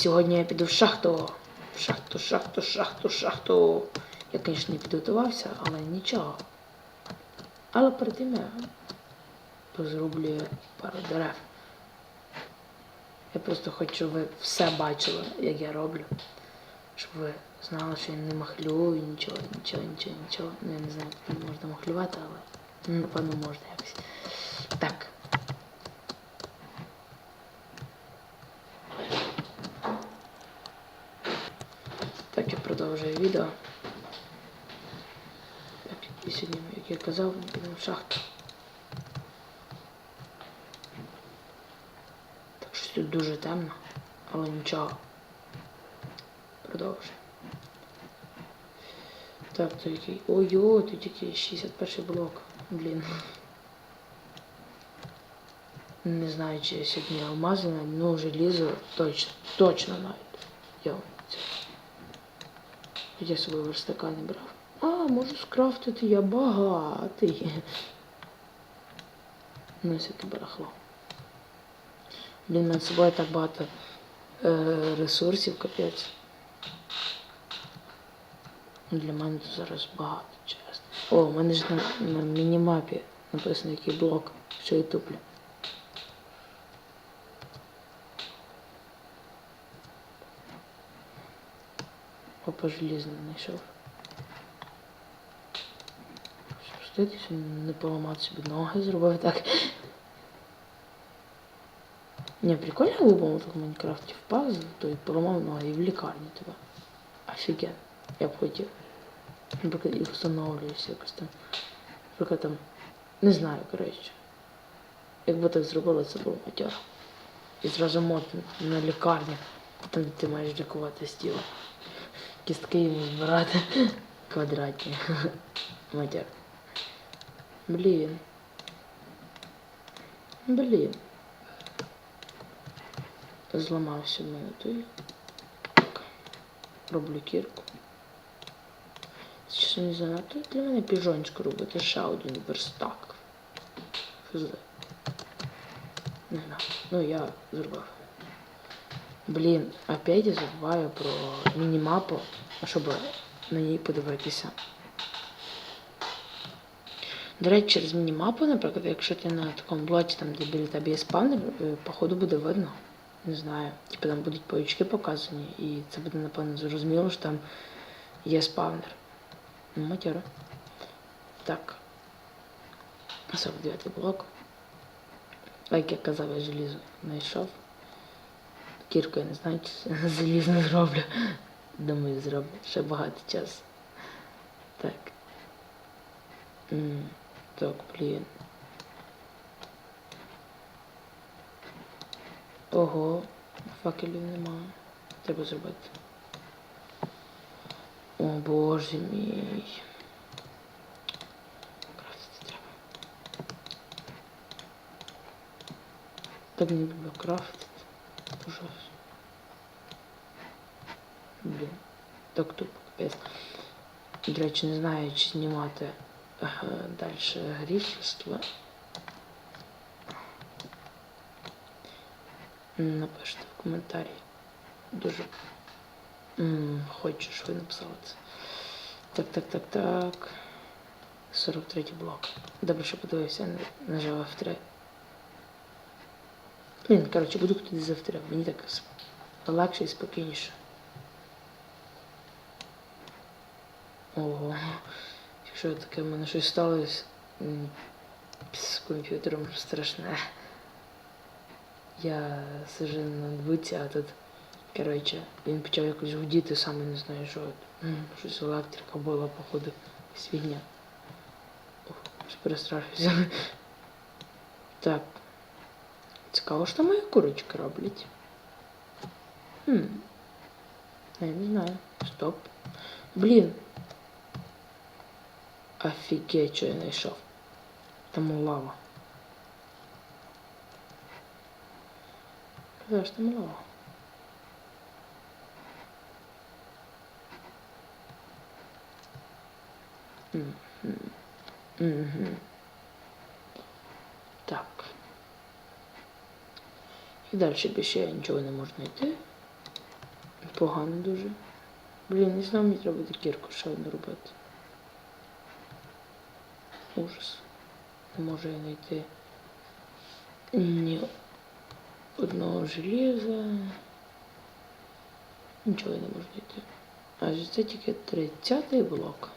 Сьогодні я піду в шахту. В шахту, шахту, шахту, шахту. Я, звісно, не підготувався, але нічого. Але перед тим я позроблю пару дерев. Я просто хочу, щоб ви все бачили, як я роблю. Щоб ви знали, що я не махлюю, нічого, нічого, нічого, нічого. Ну, я не знаю, як можна махлювати, але напевно можна якось. Так. Так, я продовжую відео. Так, і сьогодні, як я казав, підемо в шахту. Так що тут дуже темно, але нічого. Продовжуємо. Так, то який. Ой-ой, тут який 61 блок. Блін. Не знаю, чи сьогодні алмази, ну желізо точно, точно навіть. Йо, це. Я з собою верстака не брав. А, можу скрафтити, я багатий. Ну, всяке барахло. Блін, над собою так багато е, ресурсів, капець. Для мене тут зараз багато, чесно. О, у мене ж на, на мінімапі написано який блок, що я туплю. Опа, желізно знайшов. Стидись, не поламати собі ноги зробив так. Не, прикольно глибоко так в Майнкрафті впав, то і поламав ноги і в лікарні тебе. Офіген. Я б хотів. Наприклад, і встановлююся якось там. Наприклад, там. Не знаю, коротше. Якби так зробили, це було матьор. І зразу мод на лікарні, там де ти маєш лікувати з тіла. Кістки йому збирати квадратні. Матяр. Блін. Блін. Зламався в мене той. Роблю кірку. Чесно не знаю, тут для мене піжончик робити ще один верстак. Хз. Не знаю. Ну я зробив. Блін, опять я забуваю про мінімапу, щоб на ній подивитися. До речі, через мінімапу, наприклад, якщо ти на такому блоці, там, де біля тебе є спавнер, походу буде видно. Не знаю. Типу там будуть паючки показані, і це буде, напевно, зрозуміло, що там є спавнер. Ну, матьора. Так. 49 блок. Як я казав, я желізо знайшов. Кірку я не знаю, чи залізно зроблю. Думаю, зроблю. Ще багато часу. Так. Так, блін. Ого, факелів немає. Треба зробити. О боже мій. Крафтити треба. Так не люблю крафтити. Ужасно. Блін. Так тупо капець. До речі, не знаю, чи знімати далі гріферство. Напишіть в коментарі. Дуже хочу, щоб ви написали це. Так, так, так, так. 43 блок. Добре, що подивився, нажав F3. Блін, коротше, буду туди за F3. Мені так легше і спокійніше. Ого. Якщо таке в мене щось сталося з комп'ютером страшне. Я сижу на ноутбуці, а тут, коротше, він почав якось гудіти, саме не знаю, що. Щось електрика була, походу, свігня. Ох, аж перестрашився. Так. Цікаво, що мої курочки роблять. Хм. Я не знаю. Стоп. Блін. Офігеть, що я знайшов. Там лава. Зараз там лава. Мгм. Мгм. І далі більше нічого не можу знайти. Погано дуже. Блін, не знаю, мені треба буде кірку ще одну робити. Ужас. Не можу я знайти ні одного железа. Нічого я не можу знайти. А це тільки 30 блок.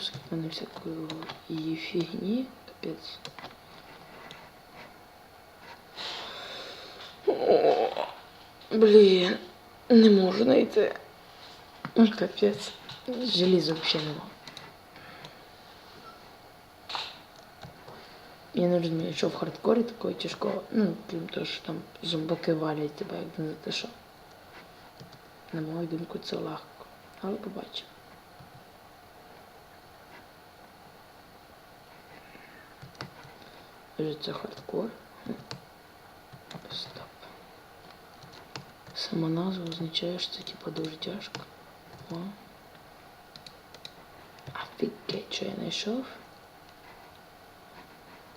Сколько на всякую и фигни, капец. О, блин, не можу знайти. Капець. Желіза взагалі нема. Я не розумію, що в хардкорі такого тяжкого. Ну, крім того, що там зомбаки валять тебе, як не за те що. На мою думку, це легко. Але побачимо. Може це хардкор? Хм. Стоп. Сама назва означає, що це типа дуже тяжко. О. Офігеть, що я знайшов.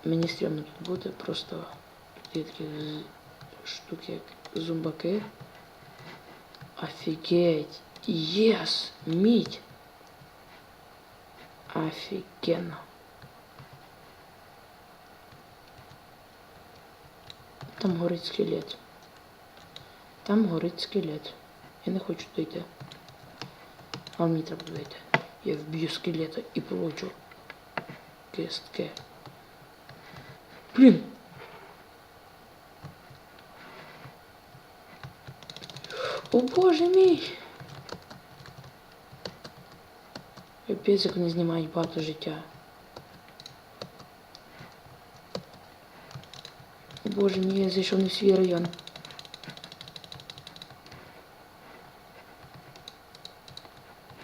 Мені стрімно тут буде просто є такі з- штуки, як зумбаки. Офігеть! Єс! Мідь! Офігенно. Там горить скелет. Там горить скелет. Я не хочу туди йти. А мені треба туди йти. Я вб'ю скелета і получу кістки. Блін. О боже мій! Капець, як вони знімають багато життя. боже мій, я зайшов не в свій район.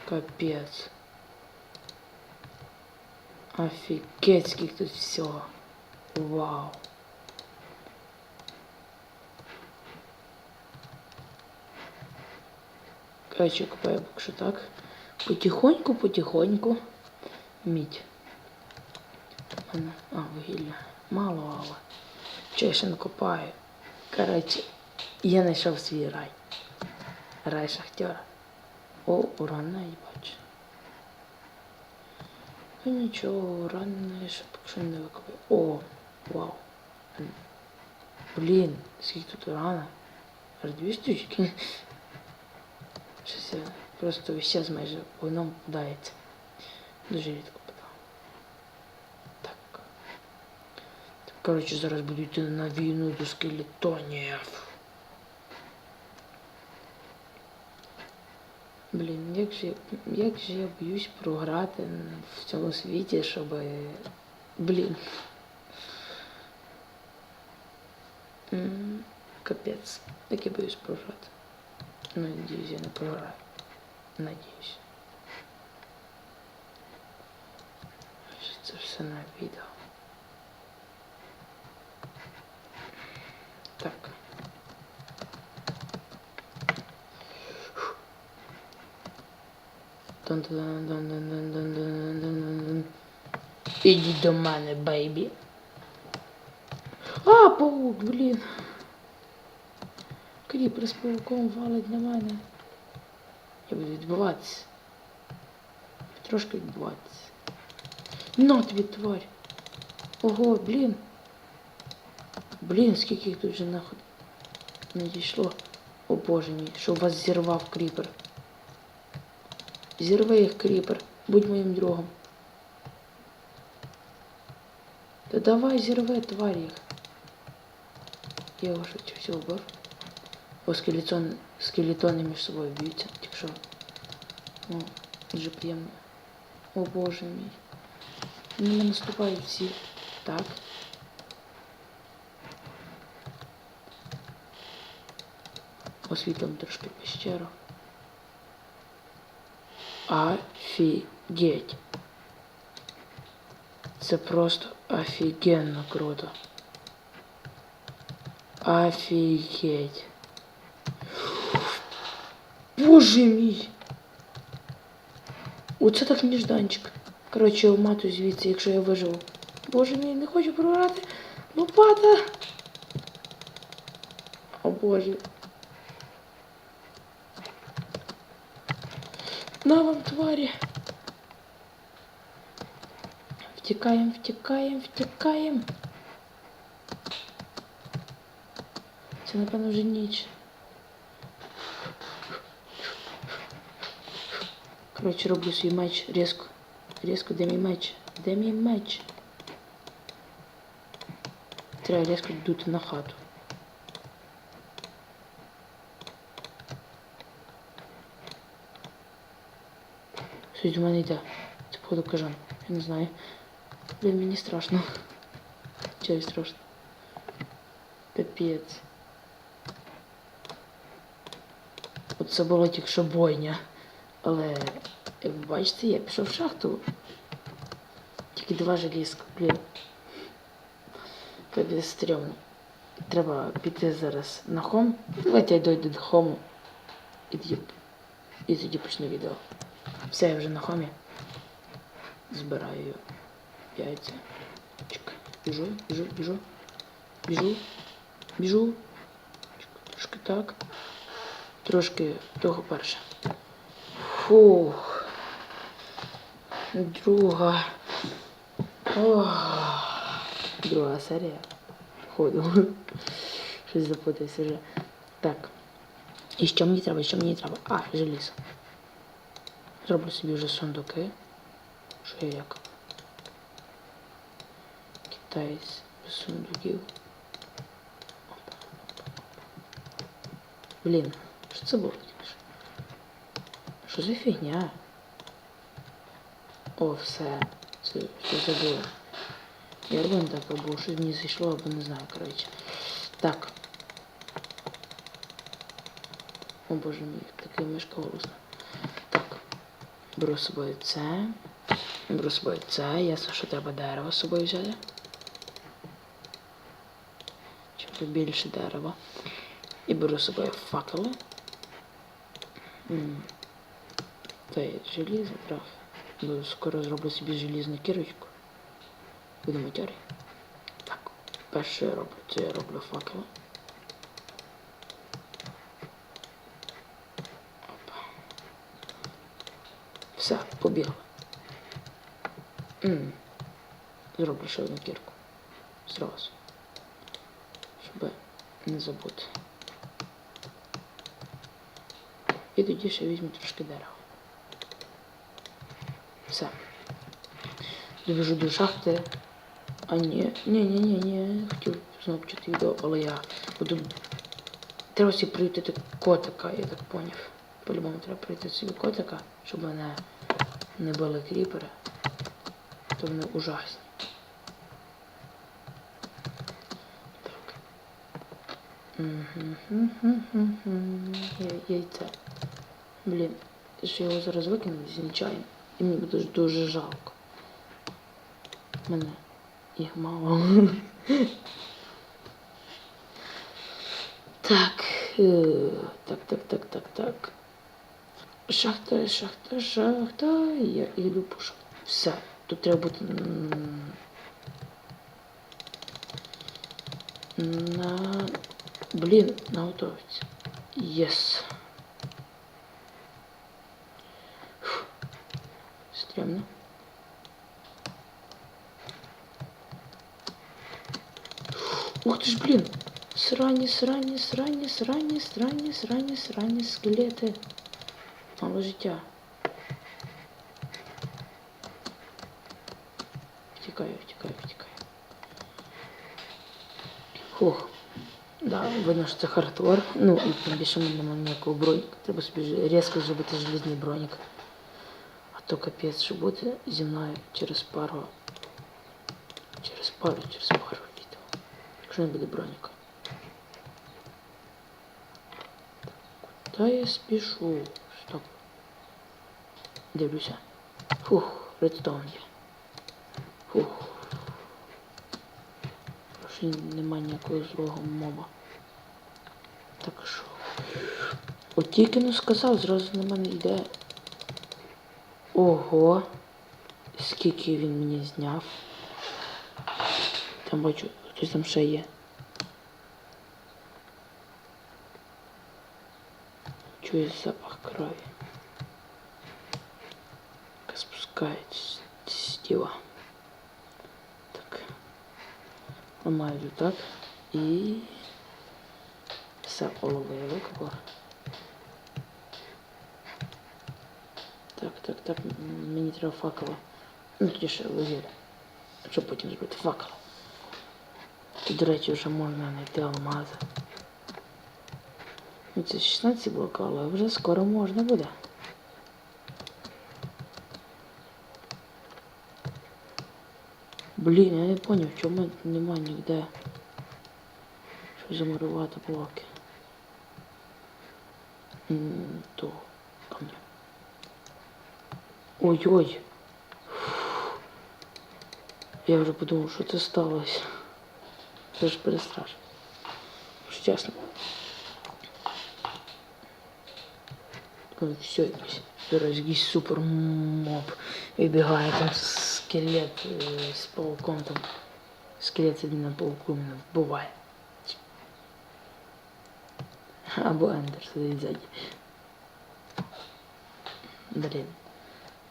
Капец. Офигеть, сколько тут всего. Вау. Короче, купаю поки що так. Потихоньку, потихоньку. Мідь. У мене- А, вугілля. Мало, але. Че я ще копаю? Короче, я знайшов свій рай. Рай шахтера. О, уран не бачу. Ну нічого, уран не ще поки що не викопаю. О, вау. Блін, скільки тут урана. Аж дві штучки. Щось я просто весь час майже по одному попадається. Дуже рідко попадав. Так. Так, коротше, зараз буду йти на війну до скелетонів. Блін, як же, як же я боюсь програти в цьому світі, щоб. Блін. Капець. Як я боюсь програти. Ну, надіюсь, я не програю. Надіюсь. Це все на відео. Иди до мене, бейбі. А, паук, блін. Кріпер з пауком валить на мене. Я буду відбиватися. Трошки відбиватися. На тобі, тварь. Ого, блін. Блін, скільки їх тут вже нахуй не дійшло. О боже мій, що вас зірвав кріпер. Зірви їх, кріпер. Будь моїм другом. Та давай зірви, тварь їх. Я його швидше всього вбив. Бо скелетон, скелетони між собою б'ються, тільки що. Ну, дуже приємно. О боже мій. На мене наступають всі. Так. Освітлим трошки пещеру. Офігеть. Це просто офігенно круто. Офігеть. боже мій! Оце так нежданчик. Коротше, мату звідси, якщо я виживу. Боже мій, не хочу програти. Лопата. О боже. тварі. Втікаємо, втікаємо, втікаємо. Це, напевно, вже ніч. Коротше, роблю свій меч різко. Різко, де мій меч? Де мій меч? Треба різко дути на хату. Щось до мене йде. Це походу кажан. Я не знаю. Блін, мені страшно. Чого страшно? Капець. Це було тільки що бойня. Але, як ви бачите, я пішов в шахту. Тільки два желізка, блін. Капець стрьомно. Треба піти зараз на хом. Давайте я дойду до хому. І тоді, і тоді почну відео. Все, я вже на хомі. Збираю яйця. Чекай. Біжу, біжу, біжу. Біжу. Біжу. Трошки так. Трошки того перше. Фух. Друга. Ох. Друга серія. Ходу. Щось запутався вже. Так. І що мені треба? Що мені треба? А, желізо. Зроблю собі вже сундуки. Що я як? Китаєць без сундуків. Блін, що це було що? За фігня? О, все. Це все забуло. Я робив так, або щось мені зайшло, або не знаю, коротше. Так. О боже мій, такий мишка голосна. Беру з собою це. Беру з собою це. Ясно, що треба дерево з собою взяти. Чим більше дерева. І беру з собою факели. Та є желізо трохи. Бо скоро зроблю собі желізну кірочку. Буду матьорі. Так, перше я роблю, це я роблю факели. Все, побігли. Зроблю ще одну кірку. Зразу. Щоб не забути. І тоді ще візьму трошки дерева. Все. Добіжу до шахти. А ні, ні, ні, ні, ні. Хотів знову почати відео, але я буду. Треба собі приютити котика, я так поняв. По-любому треба прийти собі котика, щоб мене не били кріпери. То вони ужасні. Так. Яйце. Блін, що його зараз викину звичайно. І мені буде дуже жалко. Мене їх мало. Так. е, Так, так, так, так, так. Шахта, шахта, шахта. Я йду по шахті. Все. Тут треба бути на. Блін, на готовці. Єс. Фу. Стрімно. Ух ти ж, блін! Срані, срані, срані, срані, срані, срані, срані скелети. Мало життя. Втікаю, втікаю, втікаю. Фух. Да, видно, що це хардвар. Ну, і тим більше в мене немає ніякого броніка. Треба собі ж- різко зробити желізний бронік. А то капець, що буде зі мною через пару. Через пару, через пару відео. Якщо не буде броніка. Та я спішу. Дивлюся. Фух, редстоун є. Фух. Ще нема ніякого злого моба. Так що. От тільки не сказав, зразу на мене йде. Ого. Скільки він мені зняв. Там бачу, хтось там ще є. Чую запах крові. Яка спускається з тіла. Так. Ламаю так. І все половили викопав. Так, так, так, м, мені треба факела. Ну, точніше, вугілля. Щоб потім зробити факел. Тут, до речі, вже можна знайти алмази. Ну, це 16 блоків, але вже скоро можна буде. Блін, я не поняв, чому нема ніде. Що замурувати блоки. То камня. Ой-ой. Я вже подумав, що це сталося. Це ж перестрашно. Чесно. Все якийсь. Зараз якийсь супер моб. Вибігає там скелет е, з пауком там. Скелет сидить на пауку мене вбиває. Або Ендер сидить ззаді. Блін.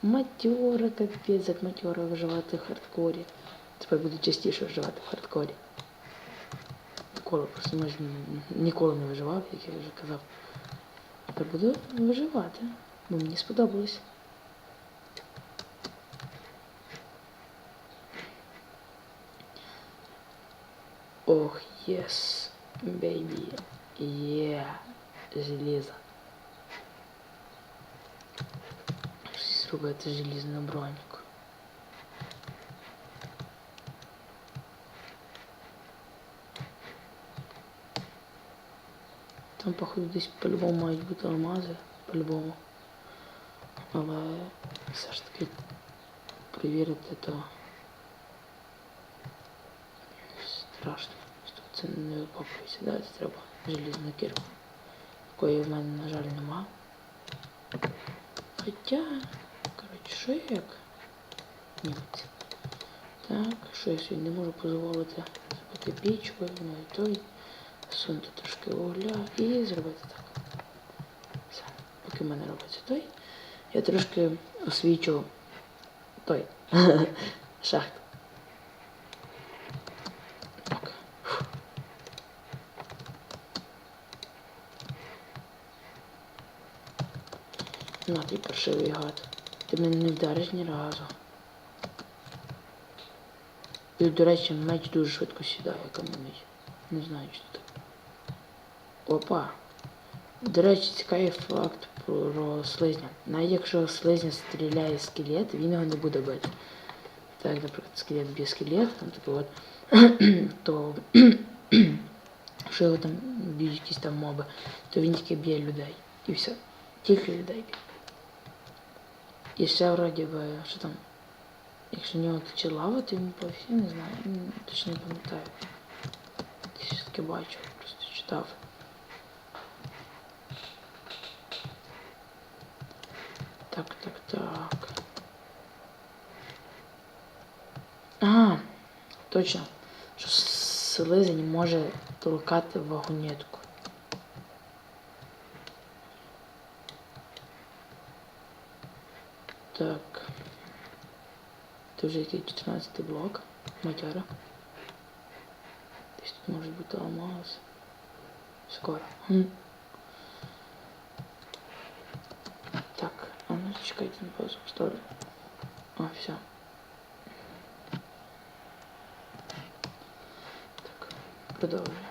Матьора, капець, як матьора виживати в хардкорі. Тепер буду частіше виживати в хардкорі. Ніколи просто може ніколи не виживав, як я вже казав. Тепер буду виживати, бо мені сподобалось. Ох, єс, бейбі, є, железо. Щось Зробити желізну броньку. Там, походу, десь по-любому мають бути алмази, по-любому. Але все ж таки перевірити то страшно. Це не да? Це треба желізну кірку. Такої в мене, на жаль, нема. Хоча, коротше, що як німець. Так, що я сьогодні не можу дозволити зробити пічку, ну і той, сунути трошки вугля і зробити так. Все. Поки в мене робиться той, я трошки освічу той шахт. На ти паршивий гад. Ти мене не вдариш ні разу. І, до речі, меч дуже швидко сідає, камінний. Не знаю, що це. Опа. До речі, цікавий факт про слизня. Навіть якщо слизня стріляє скелет, він його не буде бити. Так, наприклад, скелет б'є скелет, там таке от, то якщо його там б'ють якісь там моби, то він тільки б'є людей. І все. Тільки людей б'є. І ще вроді би, що там, якщо в нього тече лава, то він по всі не знаю, точно не пам'ятаю. Щось таке бачу, просто читав. Так, так, так. А, точно. Що слизень може толкати вагонетку. Так. Це вже який 14 блок. Матяра. Десь тут може бути алмаз. Скоро. Хм. Так, а ну чекайте на паузу поставлю. А, все. Так, продовжуємо.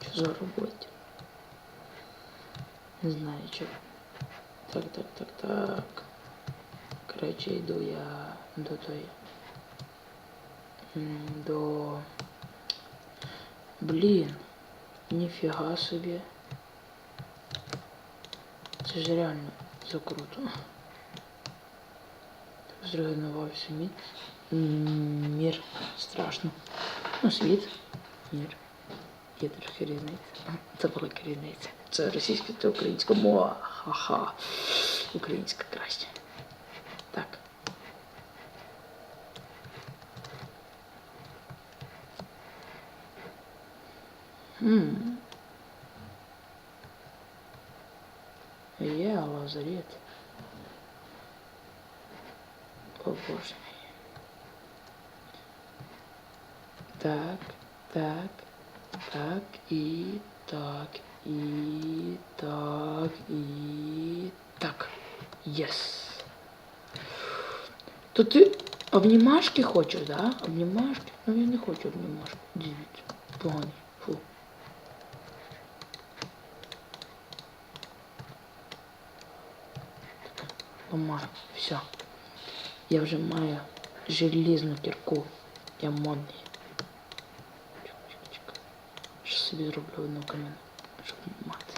Що за роботі? Не знаю чого. Так, так, так, так. Коротше, йду я до той. До. Блін. Ніфіга собі. Це ж реально закруто. Зруйнувався міт. М, Мір. Страшно. Ну, світ. Мір. Є трохи різниця. Це велика різниця. Це російська, це українська мова. Ха-ха. Українська краще. Так. Хм. Є лазарет. О боже мій. Так, так, так, і так, і так, і так. Єс. То ти обнімашки хочеш, да? Обнімашки? Ну я не хочу обнімашки. Дивіться. Поганий. Фу. Ламаю. Все. Я вже маю желізну кірку. Я модний. Чик-чик-чик. Що собі зроблю одну камінну, щоб мати.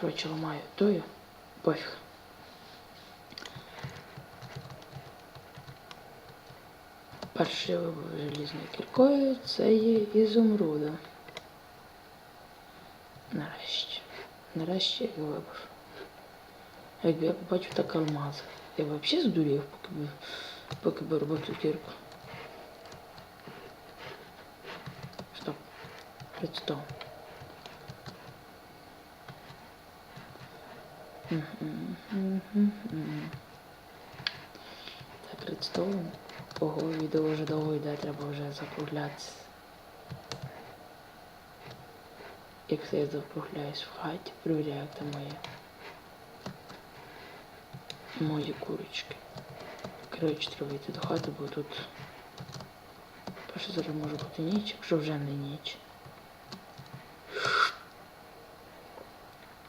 Коротше, ламаю тою. Пофіг. Перший вибув желізною кіркою це є ізумруда. Нарешті. Нарешті я його вибув. Якби я побачив так алмаз. Я б взагалі здурів, поки б, поки б робив цю кірку. Редстоун. Так, редстоун. Ого, відео вже довго йде, треба вже закруглятися. Як це я закругляюсь в хаті, перевіряю, як там моє. Мої курочки. Коротше, треба йти до хати, бо тут перше зараз може бути ніч, якщо вже не ніч.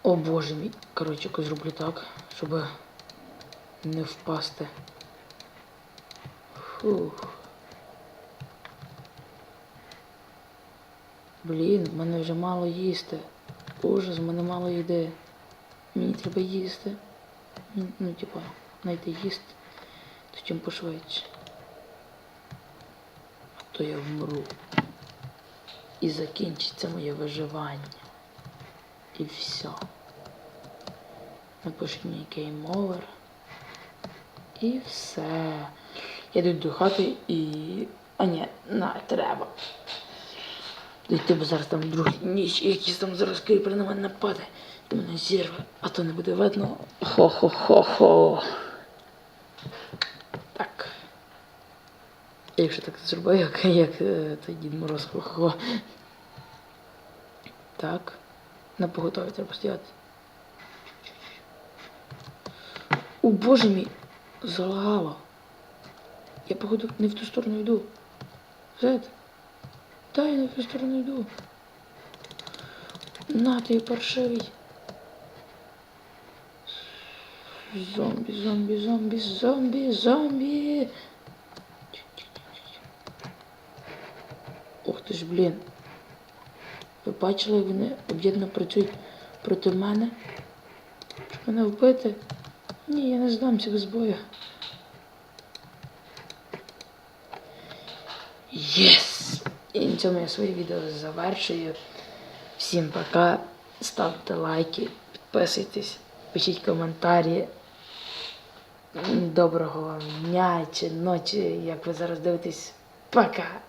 О боже мій. Коротше, якось зроблю так, щоб не впасти. Фух. Блін, в мене вже мало їсти. Ужас, в мене мало їди. Мені треба їсти. Ну, ну, типа, знайти їсти, то чим пошвидше. А то я вмру. І закінчиться моє виживання. І все. Напишіть мені Game Over. І все. Я йду до хати і... А ні, на, треба. Дійти, бо зараз там друга ніч, і якийсь там зараз кріпер на мене нападе. І мене зірве, а то не буде видно. Хо-хо-хо-хо. Так. Я якщо так зроблю, як, як е, той Дід Мороз хо-хо. Так. На поготові треба стояти. О боже мій! Залагало. Я походу не в ту сторону йду. Зет. Та я не в ту сторону йду. На ти паршивий. Зомбі, зомбі, зомбі, зомбі, зомбі. Ох ти ж, блін. Ви бачили, як вони об'єднано працюють проти мене? Щоб мене вбити? Ні, я не здамся без бою. Єс! І на цьому я своє відео завершую. Всім пока. Ставте лайки, підписуйтесь, пишіть коментарі. Доброго вам дня чи ночі, як ви зараз дивитесь. Пока!